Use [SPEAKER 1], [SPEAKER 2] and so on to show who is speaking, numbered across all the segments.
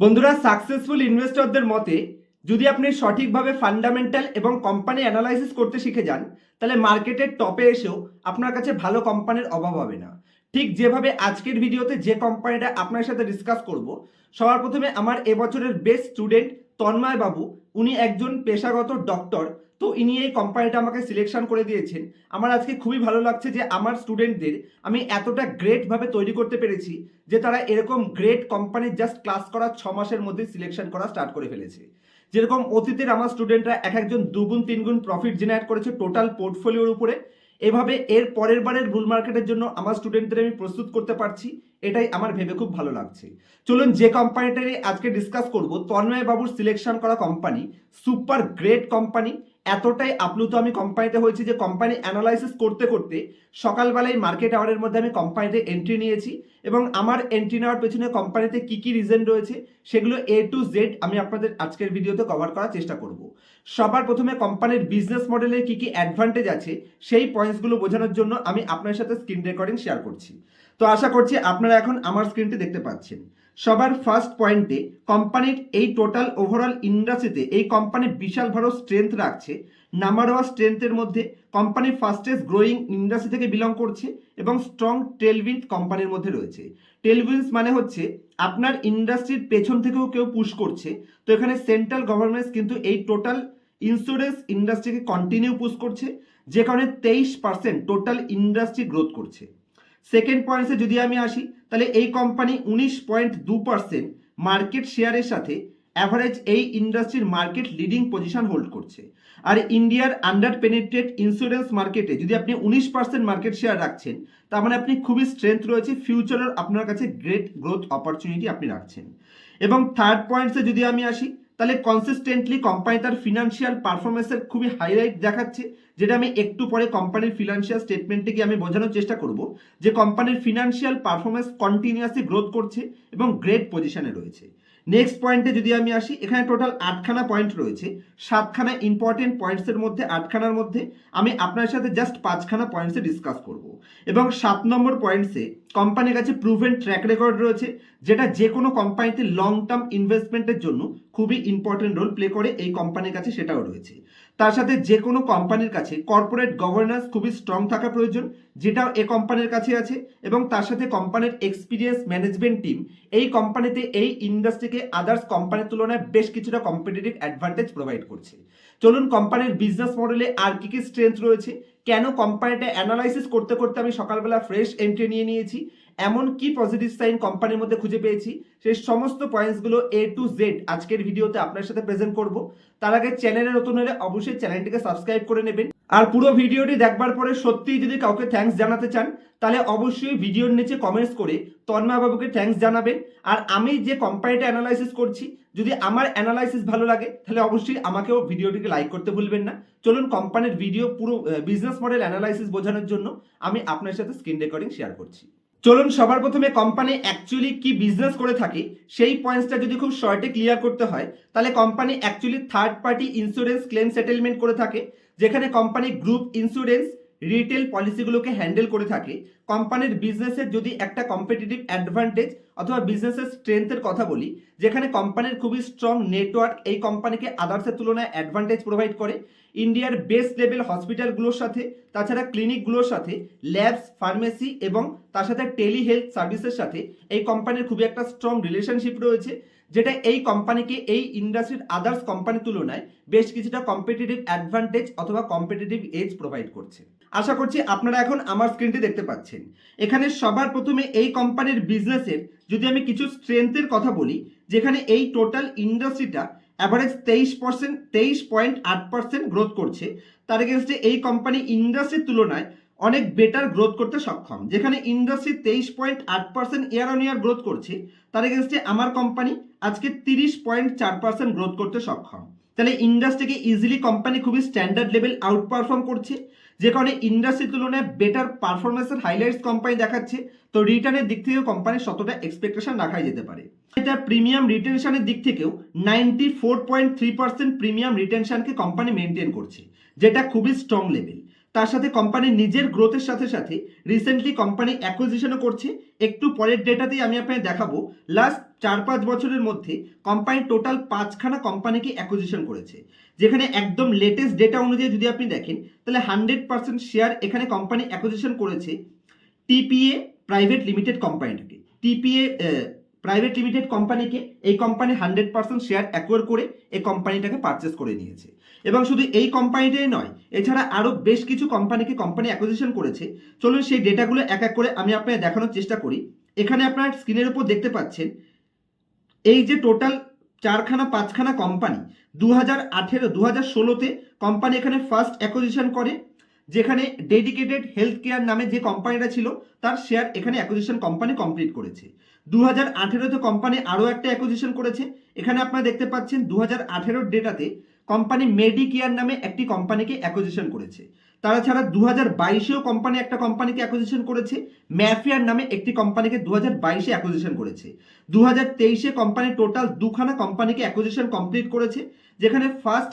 [SPEAKER 1] বন্ধুরা সাকসেসফুল ইনভেস্টরদের মতে, যদি আপনি সঠিকভাবে ফান্ডামেন্টাল এবং কোম্পানি অ্যানালাইসিস করতে শিখে যান, তাহলে মার্কেটের টপে এসেও আপনার কাছে ভালো কোম্পানির অভাব হবে না। ঠিক যেভাবে আজকের ভিডিওতে যে কোম্পানিটা আপনার সাথে ডিসকাস করব, সবার প্রথমে আমার এবছরের বেস্ট স্টুডেন্ট তন্ময় বাবু উনি একজন পেশাগত ডক্টর তো ইনি এই কোম্পানিটা আমাকে সিলেকশন করে দিয়েছেন। আমার আজকে খুবই ভালো লাগছে যে আমার স্টুডেন্টদের আমি এতটা গ্রেটভাবে তৈরি করতে পেরেছি যে তারা এরকম গ্রেট কোম্পানির জাস্ট ক্লাস করার ছ মাসের মধ্যে সিলেকশন করা স্টার্ট করে ফেলেছে। যেরকম অতীতের আমার স্টুডেন্টরা এক একজন দুগুণ, তিনগুণ প্রফিট জেনারেট করেছে টোটাল পোর্টফোলিওর উপরে। এভাবে এর পরের বারের বুল মার্কেটের জন্য আমার স্টুডেন্টদের আমি প্রস্তুত করতে পারছি, এটাই আমার ভেবে খুব ভালো লাগছে। চলুন যে কোম্পানিটা নিয়ে আজকে ডিসকাস করব, তন্ময় বাবুর সিলেকশন করা কোম্পানি সুপার গ্রেট কোম্পানি এতটাই আপ্লুত আমি কোম্পানিতে হয়েছি যে কোম্পানি অ্যানালাইসিস করতে করতে সকালবেলায় মার্কেট আওয়ারের মধ্যে আমি কোম্পানিতে এন্ট্রি নিয়েছি এবং আমার এন্ট্রি নেওয়ার পেছনে কোম্পানিতে কি কি রিজন রয়েছে সেগুলো এ টু জেড আমি আপনাদের আজকের ভিডিওতে কভার করার চেষ্টা করব। সবার প্রথমে কোম্পানির বিজনেস মডেলের কি কি অ্যাডভান্টেজ আছে সেই পয়েন্টসগুলো বোঝানোর জন্য আমি আপনার সাথে স্ক্রিন রেকর্ডিং শেয়ার করছি। তো আশা করছি আপনারা এখন আমার স্ক্রিনটি দেখতে পাচ্ছেন। সবার ফার্স্ট পয়েন্টে কোম্পানির এই টোটাল ওভারঅল ইন্ডাস্ট্রিতে এই কোম্পানি বিশাল বড় স্ট্রেংথ রাখছে। নাম্বার ওয়ান স্ট্রেংথের মধ্যে কোম্পানি ফার্স্টেস্ট গ্রোয়িং ইন্ডাস্ট্রি থেকে বিলং করছে এবং স্ট্রং টেলউইন্ড কোম্পানির মধ্যে রয়েছে। টেলভিন্স মানে হচ্ছে আপনার ইন্ডাস্ট্রির পেছন থেকেও কেউ পুশ করছে। তো এখানে সেন্ট্রাল গভর্নমেন্টস কিন্তু এই টোটাল ইন্স্যুরেন্স ইন্ডাস্ট্রিকে কন্টিনিউ পুশ করছে, যে কারণে তেইশ পার্সেন্ট টোটাল ইন্ডাস্ট্রি গ্রোথ করছে। সেকেন্ড পয়েন্টসে যদি আমি আসি তাহলে এই কোম্পানি উনিশ পয়েন্ট দু পার্সেন্ট মার্কেট শেয়ারের সাথে অ্যাভারেজ এই ইন্ডাস্ট্রির মার্কেট লিডিং পজিশন হোল্ড করছে। আর ইন্ডিয়ার আন্ডার পেনিট্রেট ইন্স্যুরেন্স মার্কেটে যদি আপনি উনিশ পার্সেন্ট মার্কেট শেয়ার রাখছেন, তার মানে আপনি খুবই স্ট্রেংথ রয়েছে ফিউচারের আপনার কাছে গ্রেট গ্রোথ অপরচুনিটি আপনি রাখছেন। এবং থার্ড পয়েন্টসে যদি আমি আসি তাহলে কনসিস্টেন্টলি কোম্পানি তার ফিনান্সিয়াল পারফরমেন্সের খুবই হাইলাইট দেখাচ্ছে, যেটা আমি একটু পরে কোম্পানির ফিনান্সিয়াল স্টেটমেন্টে গিয়ে আমি বোঝানোর চেষ্টা করব, যে কোম্পানির ফিনান্সিয়াল পারফরমেন্স কন্টিনিউয়াসলি গ্রোথ করছে এবং গ্রেট পজিশনে রয়েছে। নেক্সট পয়েন্টে যদি আমি আসি, এখানে টোটাল আটখানা পয়েন্ট রয়েছে। সাতখানা ইম্পর্টেন্ট পয়েন্টসের মধ্যে, আটখানার মধ্যে আমি আপনার সাথে জাস্ট পাঁচখানা পয়েন্টসে ডিসকাস করব। এবং সাত নম্বর পয়েন্টসে কোম্পানির কাছে প্রুভেন ট্র্যাক রেকর্ড রয়েছে, যেটা যে কোনো কোম্পানিতে লং টার্ম ইনভেস্টমেন্টের জন্য খুবই ইম্পর্টেন্ট রোল প্লে করে, এই কোম্পানির কাছে সেটাও রয়েছে। তার সাথে যে কোনো কোম্পানির কাছে কর্পোরেট গভর্নেন্স খুবই স্ট্রং থাকা প্রয়োজন, যেটাও এ কোম্পানির কাছে আছে এবং তার সাথে কোম্পানির এক্সপিরিয়েন্স ম্যানেজমেন্ট টিম এই কোম্পানিতে এই ইন্ডাস্ট্রিকে আদার্স কোম্পানির তুলনায় বেশ কিছুটা কম্পিটিটিভ অ্যাডভান্টেজ প্রোভাইড করছে। চলুন কোম্পানির বিজনেস মডেলে আর কি কি স্ট্রেংথ রয়েছে, কেন কোম্পানিটা অ্যানালাইসিস করতে করতে আমি সকালবেলা ফ্রেশ এন্ট্রি নিয়ে নিয়েছি এমন কি পজিটিভ সাইন কোম্পানির মধ্যে খুঁজে পেয়েছি? সেই সমস্ত পয়েন্টসগুলো এ টু জেড আজকের ভিডিওতে আপনার সাথে প্রেজেন্ট করব। তার আগে চ্যানেলে নতুন হলে অবশ্যই চ্যানেলটিকে সাবস্ক্রাইব করে নেবেন। আর পুরো ভিডিওটি দেখবার পরে সত্যিই যদি কাউকে থ্যাঙ্কস জানাতে চান, তাহলে অবশ্যই ভিডিওর নিচে কমেন্টস করে তন্ময় বাবুকে থ্যাঙ্কস জানাবেন। আর আমি যে কোম্পানিটা অ্যানালাইসিস করছি, যদি আমার অ্যানালাইসিস ভালো লাগে, তাহলে অবশ্যই আমাকেও ভিডিওটিকে লাইক করতে ভুলবেন না। চলুন কোম্পানির ভিডিও পুরো বিজনেস মডেল অ্যানালাইসিস বোঝানোর জন্য আমি আপনার সাথে স্ক্রিন রেকর্ডিং শেয়ার করছি। চলুন সবার প্রথমে কোম্পানি অ্যাকচুয়ালি কি বিজনেস করে থাকে, সেই পয়েন্টসটা যদি খুব শর্টে ক্লিয়ার করতে হয়, তাহলে company actually third party insurance claim settlement করে থাকে, যেখানে কোম্পানি গ্রুপ ইন্স্যুরেন্স রিটেল পলিসিগুলোকে হ্যান্ডেল করে থাকে। কোম্পানির বিজনেসের যদি একটা কম্পিটিটিভ অ্যাডভান্টেজ অথবা বিজনেসের স্ট্রেংথের কথা বলি, যেখানে কোম্পানির খুবই স্ট্রং নেটওয়ার্ক এই কোম্পানিকে আদার্সের তুলনায় অ্যাডভান্টেজ প্রোভাইড করে ইন্ডিয়ার বেস্ট লেভেল হসপিটালগুলোর সাথে, তাছাড়া ক্লিনিকগুলোর সাথে ল্যাবস ফার্মেসি এবং তার সাথে টেলি হেলথ সার্ভিসের সাথে, এই কোম্পানির খুবই একটা স্ট্রং রিলেশনশিপ রয়েছে, যেটা এই কোম্পানিকে, এই ইন্ডাস্ট্রির আদার্স কোম্পানির তুলনায় বেশ কিছুটা কম্পিটিটিভ অ্যাডভান্টেজ অথবা কম্পিটিটিভ এজ প্রোভাইড করছে। আশা করছি আপনারা এখন আমার স্ক্রিনটি দেখতে পাচ্ছেন। এখানে সবার প্রথমে এই কোম্পানির বিজনেসের যদি আমি কিছু স্ট্রেংথের কথা বলি, যেখানে এই টোটাল ইন্ডাস্ট্রিটা অ্যাভারেজ তেইশ পার্সেন্ট তেইশ পয়েন্ট আট পার্সেন্ট গ্রোথ করছে, তার এগেনস্টে এই কোম্পানি ইন্ডাস্ট্রির তুলনায় অনেক বেটার গ্রোথ করতে সক্ষম। যেখানে ইন্ডাস্ট্রি তেইশ পয়েন্ট আট percent year on year growth করছে, তার এগেনস্টে আমার কোম্পানি আজকে তিরিশ পয়েন্ট চার পার্সেন্ট গ্রোথ করতে সক্ষম। তাহলে ইন্ডাস্ট্রিকে ইজিলি কোম্পানি খুবই স্ট্যান্ডার্ড লেভেল আউট পারফর্ম করছে। যে কারণে ইন্ডাস্ট্রির তুলনায় বেটার পারফরমেন্সের হাইলাইটস কোম্পানি দেখাচ্ছে। তো রিটার্নের দিক থেকেও কোম্পানির শতটা এক্সপেকটেশন রাখাই যেতে পারে। এটা প্রিমিয়াম রিটেনশনের দিক থেকেও ninety four point three percent premium রিটেনশনকে company maintain করছে, যেটা খুবই স্ট্রং লেভেল তার সাথে কোম্পানির নিজের গ্রোথের সাথে সাথে রিসেন্টলি কোম্পানি অ্যাকুইজিশনও করছে। একটু পরের ডেটাতেই আমি আপনাকে দেখাবো। লাস্ট চার পাঁচ বছরের মধ্যে কোম্পানি টোটাল পাঁচখানা কোম্পানিকে অ্যাকুজিশন করেছে। যেখানে একদম লেটেস্ট ডেটা অনুযায়ী যদি আপনি দেখেন, তাহলে হান্ড্রেড পার্সেন্ট শেয়ার এখানে কোম্পানি অ্যাকুজিশন করেছে টিপিএ প্রাইভেট লিমিটেড কোম্পানিটাকে টিপিএ প্রাইভেট লিমিটেড কোম্পানিকে এই company hundred percent share acquire করে এই কোম্পানিটাকে পারচেস করে নিয়েছে। এবং শুধু এই কোম্পানিটাই নয়, এছাড়া আরও বেশ কিছু কোম্পানিকে কোম্পানি অ্যাকুজিশন করেছে। চলুন সেই ডেটাগুলো এক এক করে আমি আপনাকে দেখানোর চেষ্টা করি। এখানে আপনার স্ক্রিনের উপর দেখতে পাচ্ছেন, এই যে টোটাল চারখানা, পাঁচখানা কোম্পানি দু হাজার আঠেরো দু হাজার ষোলোতে কোম্পানি এখানে ফার্স্ট অ্যাকুজিশন করে, যেখানে ডেডিকেটেড হেলথ কেয়ার নামে যে কোম্পানিটা ছিল, তার শেয়ার এখানে অ্যাকুজিশন কোম্পানি কমপ্লিট করেছে। দু হাজার আঠেরোতে কোম্পানি আরও একটা অ্যাকুজিশন করেছে। এখানে আপনারা দেখতে পাচ্ছেন দু হাজার আঠেরোর ডেটাতে কোম্পানি মেডিকেয়ার নামে একটি কোম্পানিকে অ্যাকোজিশন করেছে। তারা ছাড়া দু হাজার বাইশেও কোম্পানি একটা কোম্পানিকে অ্যাকোজিশন করেছে। ম্যাফিয়ার নামে একটি কোম্পানিকে দু হাজার বাইশে অ্যাকোজিশন করেছে। দু হাজার তেইশে কোম্পানি টোটাল দুখানা কোম্পানিকে অ্যাকোজিশন কমপ্লিট করেছে। যেখানে ফার্স্ট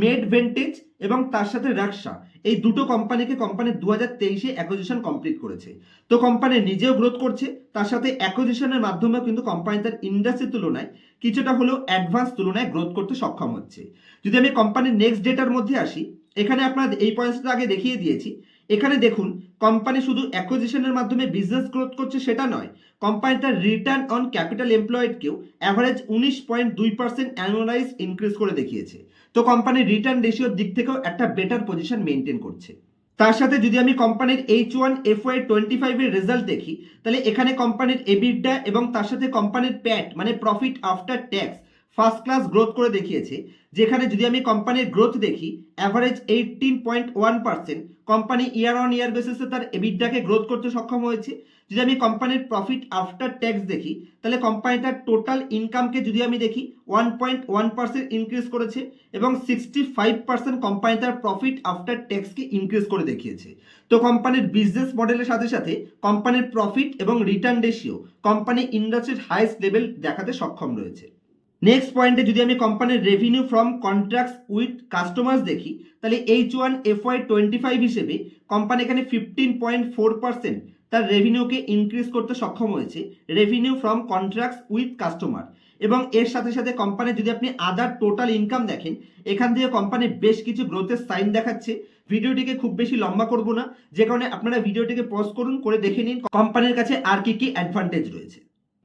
[SPEAKER 1] মেড ভেন্টেজ এবং তার সাথে রাক্সা এই দুটো কোম্পানিকে কোম্পানি দু হাজার তেইশে অ্যাকুজিশন কমপ্লিট করেছে। তো কোম্পানি নিজেও গ্রোথ করছে, তার সাথে অ্যাকুজিশনের মাধ্যমেও কিন্তু কোম্পানি তার ইন্ডাস্ট্রির তুলনায় কিছুটা হলেও অ্যাডভান্স তুলনায় গ্রোথ করতে সক্ষম হচ্ছে। যদি আমি কোম্পানির নেক্সট ডেটার মধ্যে আসি, এখানে আপনার এই পয়েন্টসটা আগে দেখিয়ে দিয়েছি। এখানে দেখুন কোম্পানি শুধু অ্যাকুজিশনের মাধ্যমে বিজনেস গ্রোথ করছে সেটা নয় কোম্পানি তার রিটার্ন অন ক্যাপিটাল এমপ্লয়েডকেও অ্যাভারেজ উনিশ পয়েন্ট দুই পার্সেন্ট অ্যানুয়ালাইজ ইনক্রিজ করে দেখিয়েছে। তো কোম্পানির রিটার্ন রেশিওর দিক থেকেও একটা বেটার পজিশন মেনটেন করছে। তার সাথে যদি আমি কোম্পানির H one F Y twenty ফাইভের রেজাল্ট দেখি, তাহলে এখানে কোম্পানির এবিডা এবং তার সাথে কোম্পানির প্যাট মানে profit after tax first class growth করে দেখিয়েছে, যেখানে যদি আমি কোম্পানির গ্রোথ দেখি average eighteen point one percent company year on year বেসিসে তার এবিডাকে গ্রোথ করতে সক্ষম হয়েছে। যদি আমি কোম্পানির প্রফিট আফটার ট্যাক্স দেখি, তাহলে কোম্পানি তার টোটাল ইনকামকে যদি আমি দেখি one point one percent increase করেছে এবং সিক্সটি ফাইভ পার্সেন্ট কোম্পানি তার প্রফিট আফটার ট্যাক্সকে ইনক্রিজ করে দেখিয়েছে। তো কোম্পানির বিজনেস মডেলের সাথে সাথে কোম্পানির প্রফিট এবং রিটার্ন রেশিও কোম্পানি ইন্ডাস্ট্রির হাইস্ট লেভেল দেখাতে সক্ষম রয়েছে। নেক্সট পয়েন্টে যদি আমি কোম্পানির revenue from contracts with customers দেখি, তাহলে H one F Y twenty five হিসেবে কোম্পানি এখানে ফিফটিন পয়েন্ট ফোর পার্সেন্ট তার রেভিনিউকে ইনক্রিজ করতে সক্ষম হয়েছে revenue from contracts with customer এবং এর সাথে সাথে কোম্পানির যদি আপনি আদার টোটাল ইনকাম দেখেন, এখান থেকে কোম্পানি বেশ কিছু গ্রোথের সাইন দেখাচ্ছে। ভিডিওটিকে খুব বেশি লম্বা করব না, যে কারণে আপনারা ভিডিওটিকে পজ করুন, করে দেখে নিন কোম্পানির কাছে আর কি কি অ্যাডভান্টেজ রয়েছে।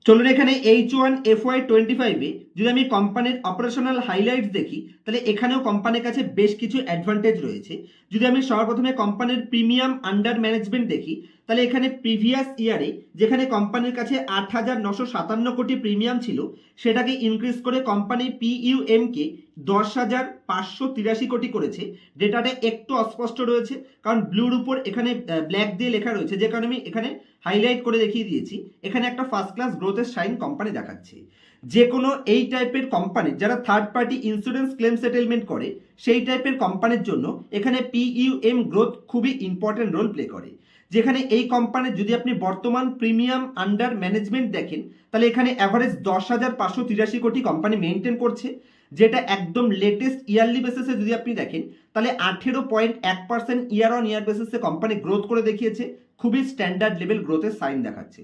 [SPEAKER 1] চলুন এখানে H one F Y twenty ফাইভে যদি আমি কোম্পানির অপারেশনাল হাইলাইটস দেখি, তাহলে এখানেও কোম্পানির কাছে বেশ কিছু অ্যাডভান্টেজ রয়েছে। যদি আমি সর্বপ্রথমে কোম্পানির প্রিমিয়াম আন্ডার ম্যানেজমেন্ট দেখি, তাহলে এখানে প্রিভিয়াস ইয়ারে যেখানে কোম্পানির কাছে আট হাজার নশো সাতান্ন কোটি প্রিমিয়াম ছিল, সেটাকে ইনক্রিজ করে কোম্পানি পিইউএমকে দশ হাজার পাঁচশো তিরাশি কোটি করেছে। ডেটাটা একটু অস্পষ্ট রয়েছে, কারণ ব্লুর উপর এখানে ব্ল্যাক দিয়ে লেখা রয়েছে, যে কারণে আমি এখানে হাইলাইট করে দেখিয়ে দিয়েছি। এখানে একটা ফার্স্ট ক্লাস গ্রোথের সাইন কোম্পানি দেখাচ্ছে। যে কোনো এই টাইপের কোম্পানি যারা third party insurance claim settlement করে, সেই টাইপের কোম্পানির জন্য এখানে পিইউএম গ্রোথ খুবই ইম্পর্টেন্ট রোল প্লে করে। যেখানে এই কোম্পানির যদি আপনি বর্তমান প্রিমিয়াম আন্ডার ম্যানেজমেন্ট দেখেন, তাহলে এখানে অ্যাভারেজ দশ হাজার পাঁচশো তিরাশি কোটি কোম্পানি মেনটেন করছে। যেটা একদম লেটেস্ট ইয়ারলি বেসিসে যদি আপনি দেখেন, তাহলে আঠেরো পয়েন্ট এক পার্সেন্ট ইয়ার অন ইয়ার বেসিসে কোম্পানি গ্রোথ করে দেখিয়েছে। খুবই স্ট্যান্ডার্ড লেভেল গ্রোথের সাইন দেখাচ্ছে।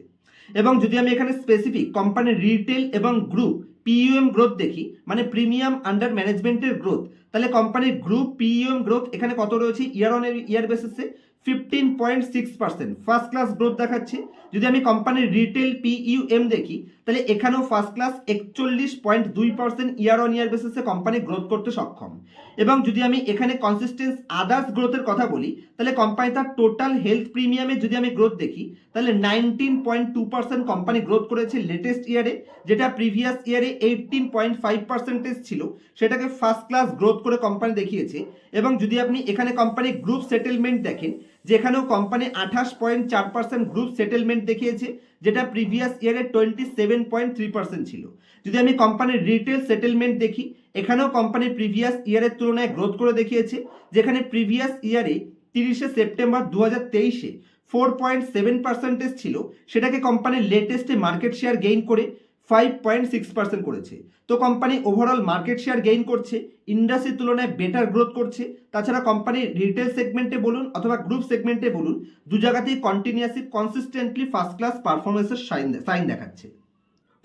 [SPEAKER 1] এবং যদি আমি এখানে স্পেসিফিক কোম্পানির রিটেল এবং গ্রুপ পিইউএম গ্রোথ দেখি মানে প্রিমিয়াম আন্ডার ম্যানেজমেন্টের গ্রোথ তাহলে কোম্পানির গ্রুপ পিইউএম গ্রোথ এখানে কত রয়েছে? ইয়ার অন ইয়ার বেসিসে fifteen point six percent first class growth দেখাচ্ছে। যদি আমি কোম্পানির রিটেল পিইউএম দেখি তাহলে এখানেও ফার্স্ট ক্লাস একচল্লিশ পয়েন্ট দুই পার্সেন্ট ইয়ার অন ইয়ার বেসিসে কোম্পানি গ্রোথ করতে সক্ষম। এবং যদি আমি এখানে কনসিস্টেন্স আদার্স গ্রোথের কথা বলি, তাহলে কোম্পানি তার টোটাল হেলথ প্রিমিয়ামে যদি আমি গ্রোথ দেখি, তাহলে nineteen point two percent company growth করেছে লেটেস্ট ইয়ারে যেটা প্রিভিয়াস ইয়ারে এইটিন পয়েন্ট ফাইভ পার্সেন্টেজ ছিল, সেটাকে ফার্স্ট ক্লাস গ্রোথ করে কোম্পানি দেখিয়েছে। এবং যদি আপনি এখানে কোম্পানি গ্রুপ সেটেলমেন্ট দেখেন যেখানেও কোম্পানি আঠাশ পয়েন্ট চার পার্সেন্ট গ্রুপ সেটেলমেন্ট দেখিয়েছে, যেটা প্রিভিয়াস ইয়ারে twenty seven point three percent ছিল। যদি আমি কোম্পানির রিটেল সেটেলমেন্ট দেখি, এখানেও কোম্পানি প্রিভিয়াস ইয়ারের তুলনায় গ্রোথ করে দেখিয়েছে, যেখানে প্রিভিয়াস ইয়ারে তিরিশে সেপ্টেম্বর দু হাজার তেইশে ফোর পয়েন্ট সেভেন পার্সেন্টেজ ছিল, সেটাকে কোম্পানির লেটেস্টে মার্কেট শেয়ার গেইন করে ফাইভ পয়েন্ট সিক্স পার্সেন্ট করেছে। তো company overall market share gain করছে ইন্ডাস্ট্রির তুলনায় বেটার গ্রোথ করছে। তাছাড়া কোম্পানি রিটেল সেগমেন্টে বলুন অথবা গ্রুপ সেগমেন্টে বলুন, দু জায়গাতেই কন্টিনিউয়াসলি কনসিস্টেন্টলি ফার্স্ট ক্লাস পারফরমেন্সের সাইন সাইন দেখাচ্ছে।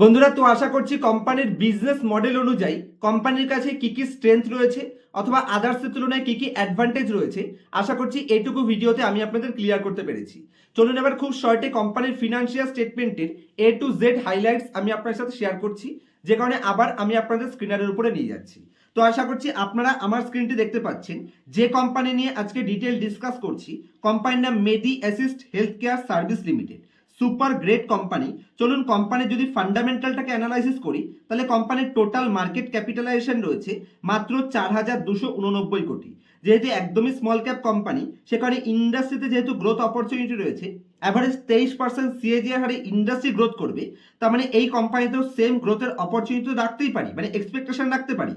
[SPEAKER 1] বন্ধুরা, তো আশা করছি কোম্পানির বিজনেস মডেল অনুযায়ী কোম্পানির কাছে কি কি স্ট্রেংথ রয়েছে অথবা আদার্সের তুলনায় কি কি অ্যাডভান্টেজ রয়েছে, আশা করছি এইটুকু ভিডিওতে আমি আপনাদের ক্লিয়ার করতে পেরেছি। চলুন এবার খুব শর্টে কোম্পানির ফিনান্সিয়াল স্টেটমেন্টের এ টু জেড হাইলাইটস আমি আপনার সাথে শেয়ার করছি, যে কারণে আবার আমি আপনাদের স্ক্রিনারের উপরে নিয়ে যাচ্ছি। তো আশা করছি আপনারা আমার স্ক্রিনটি দেখতে পাচ্ছেন, যে কোম্পানি নিয়ে আজকে ডিটেল ডিসকাস করছি কোম্পানির নাম medi assist health care service limited super great company. চলুন কোম্পানির যদি ফান্ডামেন্টালটাকে অ্যানালাইসিস করি, তাহলে কোম্পানির টোটাল মার্কেট ক্যাপিটালাইজেশন রয়েছে মাত্র চার হাজার দুশো উননব্বই কোটি। যেহেতু একদমই স্মল ক্যাপ কোম্পানি, সেখানে ইন্ডাস্ট্রিতে যেহেতু গ্রোথ অপরচুনিটি রয়েছে অ্যাভারেজ তেইশ পার্সেন্ট সিএজিআর হারে ইন্ডাস্ট্রি গ্রোথ করবে, তার মানে এই কোম্পানিতেও সেম গ্রোথের অপরচুনিটি রাখতেই পারি মানে এক্সপেকটেশন রাখতে পারি।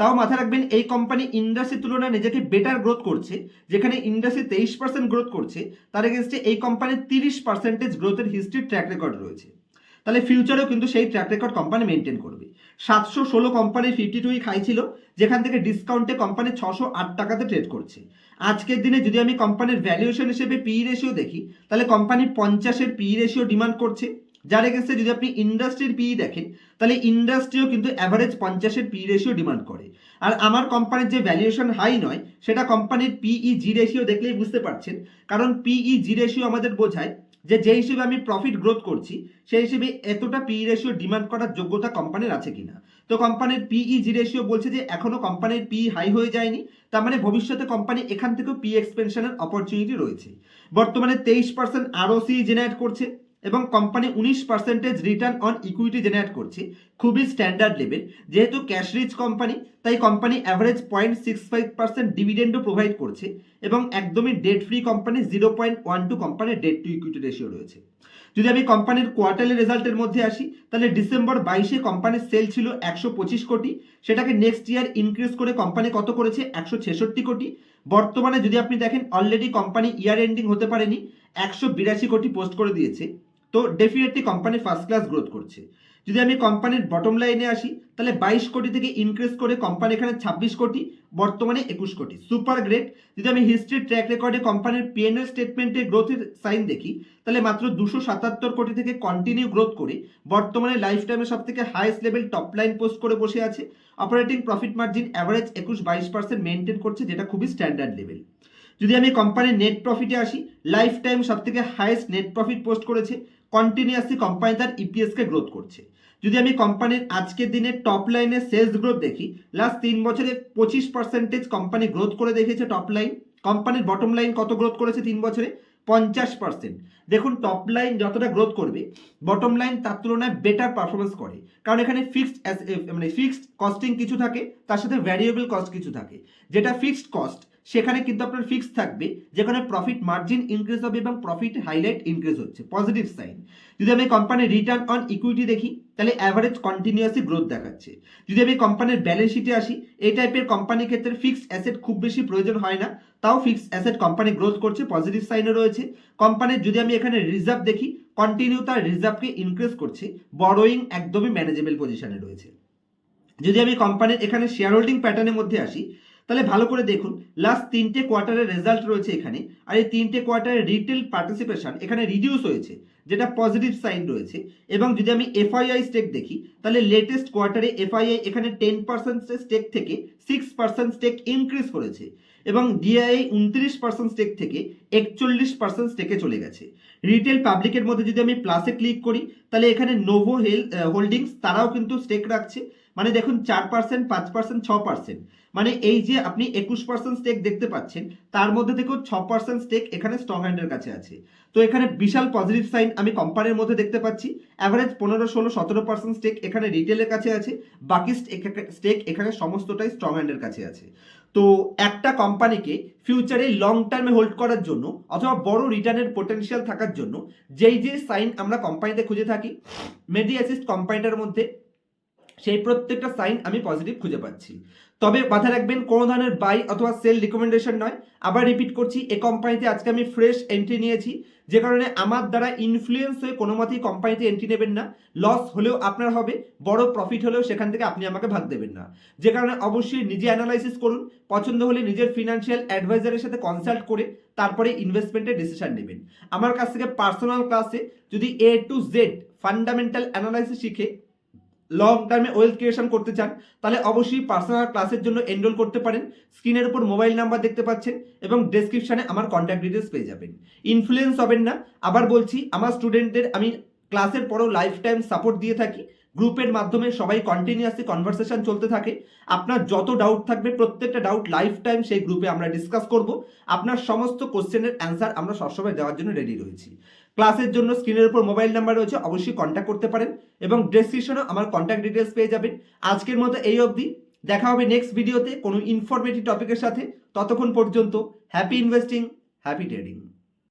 [SPEAKER 1] তাও মাথায় রাখবেন, এই কোম্পানি ইন্ডাস্ট্রির তুলনায় নিজেকে বেটার গ্রোথ করছে, যেখানে ইন্ডাস্ট্রি তেইশ পার্সেন্ট গ্রোথ করছে, তার এগেনস্টে এই কোম্পানির তিরিশ পার্সেন্টেজ গ্রোথের হিস্ট্রি ট্র্যাক রেকর্ড রয়েছে। তাহলে ফিউচারেও কিন্তু সেই ট্র্যাক রেকর্ড কোম্পানি মেনটেন করবে। সাতশো ষোলো কোম্পানি ফিফটি টুই খাই ছিল যেখান থেকে ডিসকাউন্টে কোম্পানি ছশো আট টাকাতে ট্রেড করছে। আজকের দিনে যদি আমি কোম্পানির ভ্যালুয়েশন হিসেবে পি রেশিও দেখি, তাহলে কোম্পানি পঞ্চাশের পি রেশিও ডিমান্ড করছে। যার এগেন্সে যদি আপনি ইন্ডাস্ট্রির পিই দেখেন, তাহলে ইন্ডাস্ট্রিও কিন্তু অ্যাভারেজ পঞ্চাশের পি রেশিও ডিমান্ড করে। আর আমার কোম্পানির যে ভ্যালুয়েশন হাই নয়, সেটা কোম্পানির পিই জি রেশিও দেখলেই বুঝতে পারছেন। কারণ পিই জি রেশিও আমাদের বোঝায় যে যে হিসেবে আমি প্রফিট গ্রোথ করছি, সেই হিসেবে এতটা পি রেশিও ডিমান্ড করার যোগ্যতা কোম্পানির আছে কিনা। তো কোম্পানির পিই জি রেশিও বলছে যে এখনও কোম্পানির পি হাই হয়ে যায়নি, তার মানে ভবিষ্যতে কোম্পানি এখান থেকেও পি এক্সপেনশনের অপরচুনিটি রয়েছে। বর্তমানে তেইশ পার্সেন্ট আরওসি জেনারেট করছে। এবং কোম্পানি উনিশ percentage return on equity generate করছে, খুবই স্ট্যান্ডার্ড লেভেল যেহেতু ক্যাশ রিচ কোম্পানি তাই company average point six five percent ডিভিডেন্ডও provide করছে এবং একদমই debt free company zero point one two কোম্পানির ডেট টু ইকুইটি রেশিও রয়েছে। যদি আমি কোম্পানির কোয়ার্টারলি রেজাল্টের মধ্যে আসি, তাহলে ডিসেম্বর বাইশে কোম্পানির সেল ছিল একশো পঁচিশ কোটি। সেটাকে নেক্সট ইয়ার ইনক্রিজ করে কোম্পানি কত করেছে? একশো ছেষট্টি কোটি। বর্তমানে যদি আপনি দেখেন অলরেডি কোম্পানি ইয়ার এন্ডিং হতে পারেনি, একশো বিরাশি কোটি পোস্ট করে দিয়েছে। তো definitely company first class growth করছে। যদি আমি কোম্পানির বটম লাইনে আসি, তাহলে বাইশ কোটি থেকে ইনক্রিজ করে কোম্পানি এখানে ছাব্বিশ কোটি, বর্তমানে একুশ কোটি। সুপার গ্রেট যদি আমি হিস্ট্রি ট্র্যাক রেকর্ডে কোম্পানির পিএনএল স্টেটমেন্টে গ্রোথের সাইন দেখি, তাহলে মাত্র দুশো সাতাত্তর কোটি থেকে কন্টিনিউ গ্রোথ করে। বর্তমানে লাইফ টাইমে সব থেকে highest level top line post করে বসে আছে। অপারেটিং প্রফিট মার্জিন অ্যাভারেজ একুশ বাইশ পার্সেন্ট মেনটেন করছে, যেটা খুবই স্ট্যান্ডার্ড লেভেল যদি আমি কোম্পানির নেট প্রফিটে আসি লাইফ টাইম সব থেকে হাইয়েস্ট নেট প্রফিট পোস্ট করেছে কন্টিনিউয়াসলি কোম্পানি তার ইপিএসকে গ্রোথ করছে। যদি আমি কোম্পানির আজকের দিনে টপ লাইনে সেলস গ্রোথ দেখি লাস্ট তিন বছরে পঁচিশ পার্সেন্টেজ কোম্পানি গ্রোথ করে দেখেছে টপ লাইন কোম্পানির বটম লাইন কত গ্রোথ করেছে তিন বছরে? পঞ্চাশ পার্সেন্ট দেখুন টপ লাইন যতটা গ্রোথ করবে বটম লাইন তার তুলনায় বেটার পারফরমেন্স করে। কারণ এখানে ফিক্সড মানে ফিক্সড কস্টিং কিছু থাকে, তার সাথে ভ্যারিয়েবল কস্ট কিছু থাকে। যেটা ফিক্সড কস্ট সেখানে কিন্তু আপনার ফিক্স থাকবে, যেখানে প্রফিট মার্জিন ইনক্রিজ হবে এবং প্রফিট হাইলাইট ইনক্রিজ হচ্ছে। পজিটিভ সাইন যদি আমি কোম্পানির রিটার্ন অন ইকুইটি দেখি, তাহলে অ্যাভারেজ কন্টিনিউয়াসলি গ্রোথ দেখাচ্ছে। যদি আমি কোম্পানির ব্যালেন্স শিটে আসি, এই টাইপের কোম্পানির ক্ষেত্রে ফিক্সড অ্যাসেট খুব বেশি প্রয়োজন হয় না। তাও ফিক্সড অ্যাসেট কোম্পানি গ্রোথ করছে পজিটিভ সাইনও রয়েছে। কোম্পানির যদি আমি এখানে রিজার্ভ দেখি কন্টিনিউ তার রিজার্ভকে ইনক্রিজ করছে বড়োয়িং একদমই ম্যানেজেবল পজিশনে রয়েছে। যদি আমি কোম্পানির এখানে শেয়ার হোল্ডিং প্যাটার্নের মধ্যে আসি তাহলে ভালো করে দেখুন লাস্ট তিনটে কোয়ার্টারের রেজাল্ট রয়েছে এখানে, আর এই তিনটে কোয়ার্টারের রিটেল পার্টিসিপেশন এখানে রিডিউস হয়েছে, যেটা পজিটিভ সাইন রয়েছে, এবং যদি আমি এফআইআই স্টেক দেখি, তাহলে লেটেস্ট কোয়ার্টারে এফআইআই এখানে টেন পার্সেন্ট স্টেক থেকে সিক্স পার্সেন্ট স্টেক ইনক্রিজ করেছে, এবং ডিআইআই উনত্রিশ পার্সেন্ট স্টেক থেকে একচল্লিশ পার্সেন্ট স্টেকে চলে গেছে। রিটেল পাবলিকের মধ্যে যদি আমি প্লাসে ক্লিক করি, তাহলে এখানে নোভো হেল হোল্ডিংস তারাও কিন্তু স্টেক রাখছে মানে দেখুন চার পার্সেন্ট পাঁচ পার্সেন্ট ছ পার্সেন্ট মানে এই যে আপনি একুশ পার্সেন্ট স্টেক দেখতে পাচ্ছেন, তার মধ্যে থেকেও ছ পার্সেন্ট স্টেক এখানে স্ট্রং হ্যান্ডের কাছে আছে। তো এখানে বিশাল পজিটিভ সাইন আমি কোম্পানির মধ্যে দেখতে পাচ্ছি। অ্যাভারেজ পনেরো, ষোলো, সতেরো পার্সেন্ট স্টেক এখানে রিটেলের কাছে আছে, বাকি স্টেক এখানে সমস্তটাই স্ট্রং হ্যান্ডের কাছে আছে। তো একটা কোম্পানিকে ফিউচারে লং টার্মে হোল্ড করার জন্য অথবা বড় রিটার্নের পোটেনশিয়াল থাকার জন্য যেই যে সাইন আমরা কোম্পানিতে খুঁজে থাকি মেডি অ্যাসিস্ট কোম্পানিটার মধ্যে সেই প্রত্যেকটা সাইন আমি পজিটিভ খুঁজে পাচ্ছি। তবে মাথায় রাখবেন কোনো ধরনের বাই অথবা সেল রিকমেন্ডেশন নয়। আবার রিপিট করছি, এ কোম্পানিতে আজকে আমি ফ্রেশ এন্ট্রি নিয়েছি। যে কারণে আমার দ্বারা ইনফ্লুয়েন্স হয়ে কোনো মতেই কোম্পানিতে এন্ট্রি নেবেন না। লস হলেও আপনার হবে, বড় প্রফিট হলেও সেখান থেকে আপনি আমাকে ভাগ দেবেন না। যে কারণে অবশ্যই নিজে অ্যানালাইসিস করুন, পছন্দ হলে নিজের ফিনান্সিয়াল অ্যাডভাইজারের সাথে কনসাল্ট করে তারপরে ইনভেস্টমেন্টের ডিসিশন নেবেন। আমার কাছ থেকে পার্সোনাল ক্লাসে যদি A to Z fundamental analysis শিখে লং টার্মে ওয়েলথ ক্রিয়েশন করতে চান, তাহলে অবশ্যই পার্সোনাল ক্লাসের জন্য এনরোল করতে পারেন। স্ক্রিনের উপর মোবাইল নাম্বার দেখতে পাচ্ছেন এবং ডেসক্রিপশনে আমার কন্ট্যাক্ট ডিটেলস পেয়ে যাবেন। ইনফ্লুয়েন্স হবেন না। আবার বলছি, আমার স্টুডেন্টদের আমি ক্লাসের পরেও লাইফ টাইম সাপোর্ট দিয়ে থাকি। গ্রুপের মাধ্যমে সবাই কন্টিনিউয়াসলি কনভারসেশন চলতে থাকে। আপনার যত ডাউট থাকবে, প্রত্যেকটা ডাউট লাইফ টাইম সেই গ্রুপে আমরা ডিসকাস করব। আপনার সমস্ত কোশ্চেনের অ্যান্সার আমরা সবসময় দেওয়ার জন্য রেডি রয়েছি। ক্লাসের জন্য স্ক্রিনের উপর মোবাইল নাম্বার রয়েছে, অবশ্যই কন্ট্যাক্ট করতে পারেন এবং ডেসক্রিপশনে আমার কন্ট্যাক্ট ডিটেলস পেয়ে যাবেন। আজকের মতো এই অবধি। দেখা হবে নেক্সট ভিডিওতে কোনো ইনফরমেটিভ টপিকের সাথে। ততক্ষণ পর্যন্ত হ্যাপি ইনভেস্টিং হ্যাপি ট্রেডিং